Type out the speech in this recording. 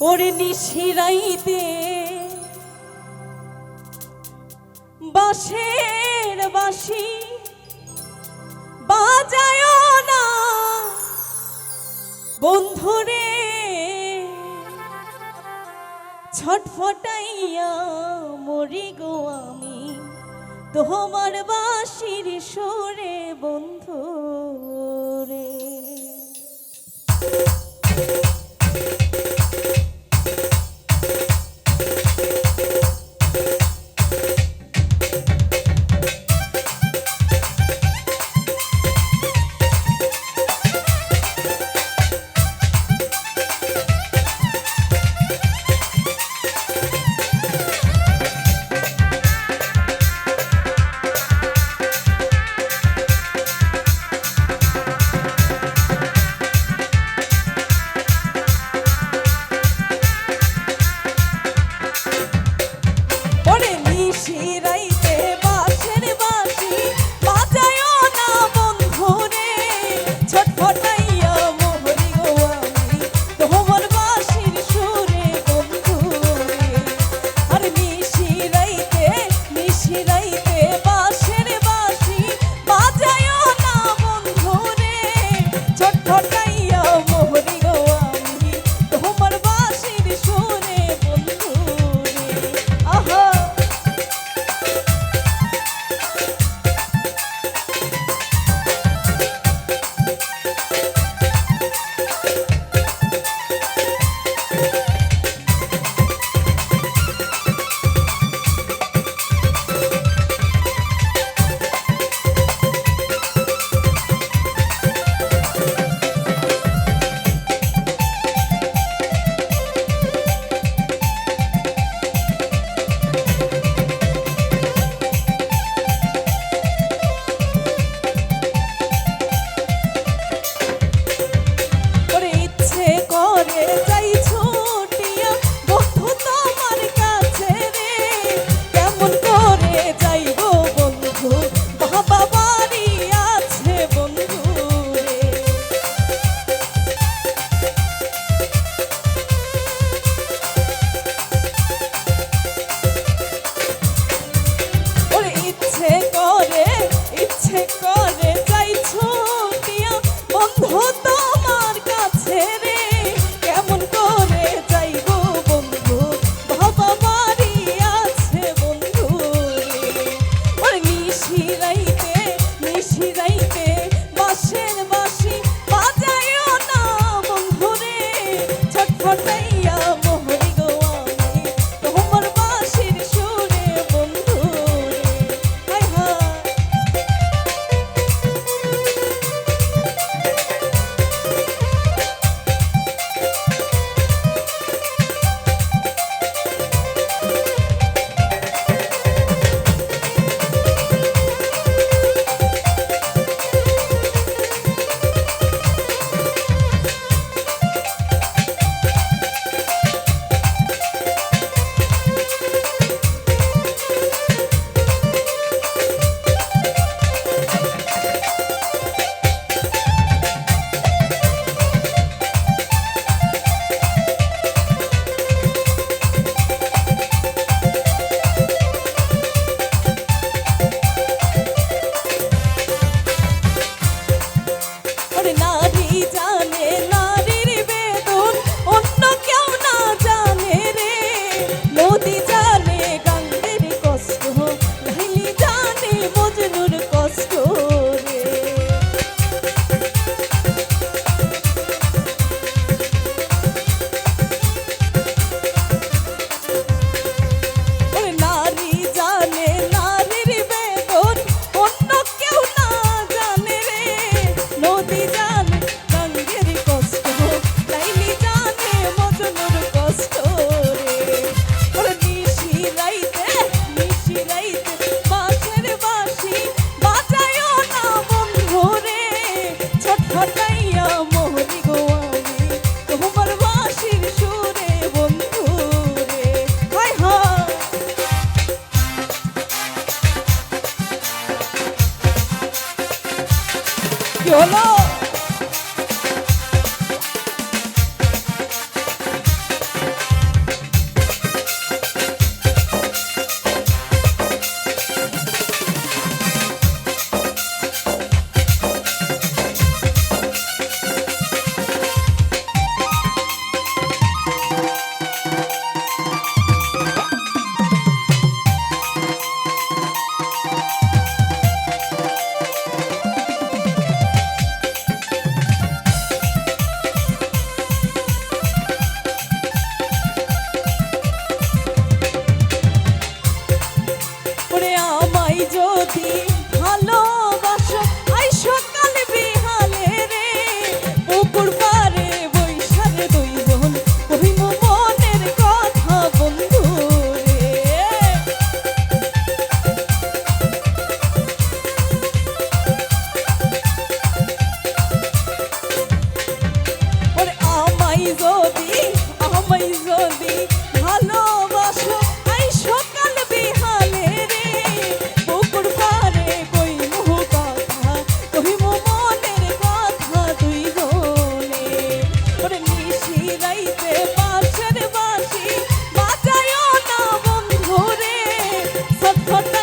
ওর নিশিরাইতে বাঁশের বাঁশি বাজায় না। বন্ধুরে, ছটফটাইয়া মরি গো আমি। তোমার বাঁশির সুরে বন্ধু। と Yes. Come on. সত্য